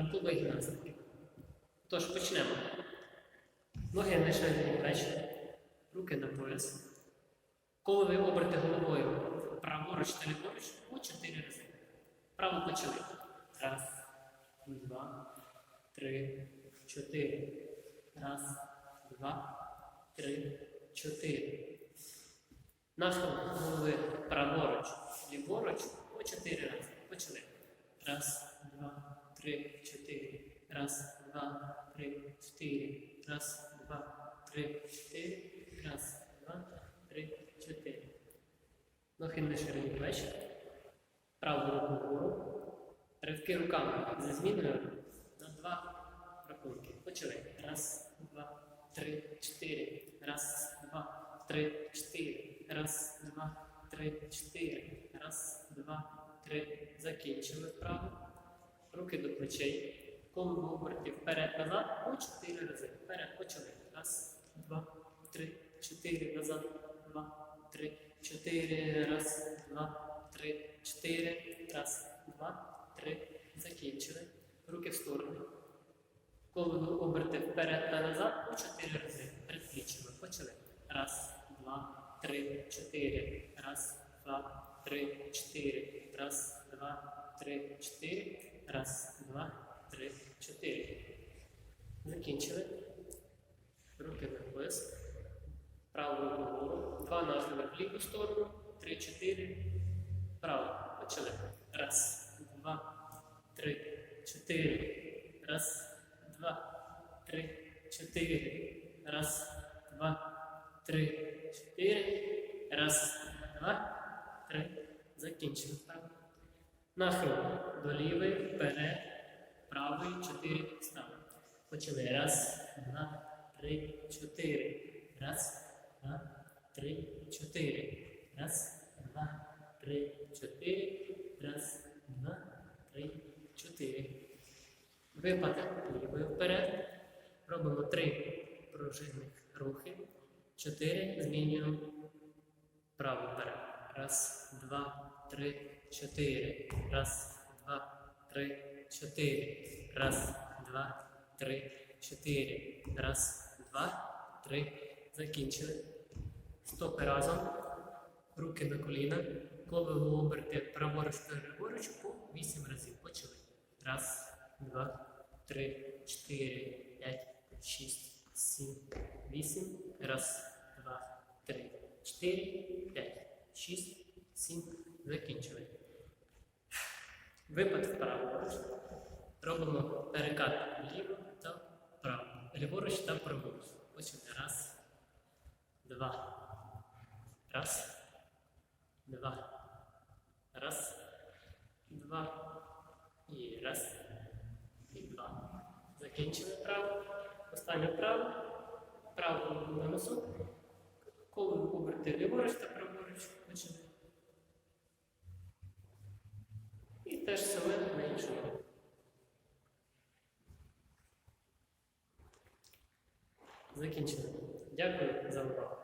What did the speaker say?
ранкової гімнастики. Тож почнемо. Ноги на ширині плечі, руки на пояс. Колові оберти головою праворуч та ліворуч по 4 рази. Право почали. Раз, два, три, чотири. Раз, два, три, чотири. Нахил голови праворуч, ліворуч по 4 рази. Почали. Раз. Раз, два, три, чотири. Раз, два, три, чотири. Раз, два, три, чотири. Нахил на ширині плеч. Праву руку вгору. Ривки руками за зміною на два рахунки. Почали. Раз, два, три, чотири. Раз, два, три, чотири. Раз, два, три, чотири. Раз, два, три. Закінчили вправо. Руки до плечей. Коло оберти вперед назад по чотири рази. Вперед почали. Раз, два, три, чотири. Назад. Два, три, чотири. Раз, два, три, чотири. Раз, два, три. Закінчили. Руки в сторони. Коло оберти вперед та назад по чотири рази. Перед. Почали. Раз, два, три, чотири. Раз, два, три, чотири. Раз, два, три, чотири. Раз, два. Закінчили. Руки на пояс. Праву руку вгору. Два нахили в ліву сторону. Три, чотири. Право. Почали. Раз, два, три, чотири. Раз, два, три, чотири. Раз, два, три, чотири. Раз, два, три. Закінчили. Нахил до лівої, вперед, правої, чотири. Почали. Раз, два, три, чотири. Раз, два, три, чотири. Раз, два, три, чотири. Раз, два, три, чотири. Випад лівою вперед. Робимо три пружинних рухи. Чотири. Змінюємо право вперед. Раз, два, три, чотири. Раз, два, три, чотири. Раз, два, три, чотири. Раз, два, три. Закінчили. Стопи разом. Руки на коліна. Коло оберти праворуч та ліворуч по 8 разів. Почали. Раз, два, три, чотири, п'ять, шість, сім, вісім. Раз, два, три, чотири, п'ять, шість, сім. Закінчили. Випад вправо. Робимо перекат вліво. Ліворуч та праворуч. Почали. Раз, два. Раз. Два. Раз. Два. І раз. І два. Закінчили право. Останнє право. Право на носу. Коло оберти ліворуч та праворуч. Почали. І теж саме на іншому. Закінчили. Дякую за увагу.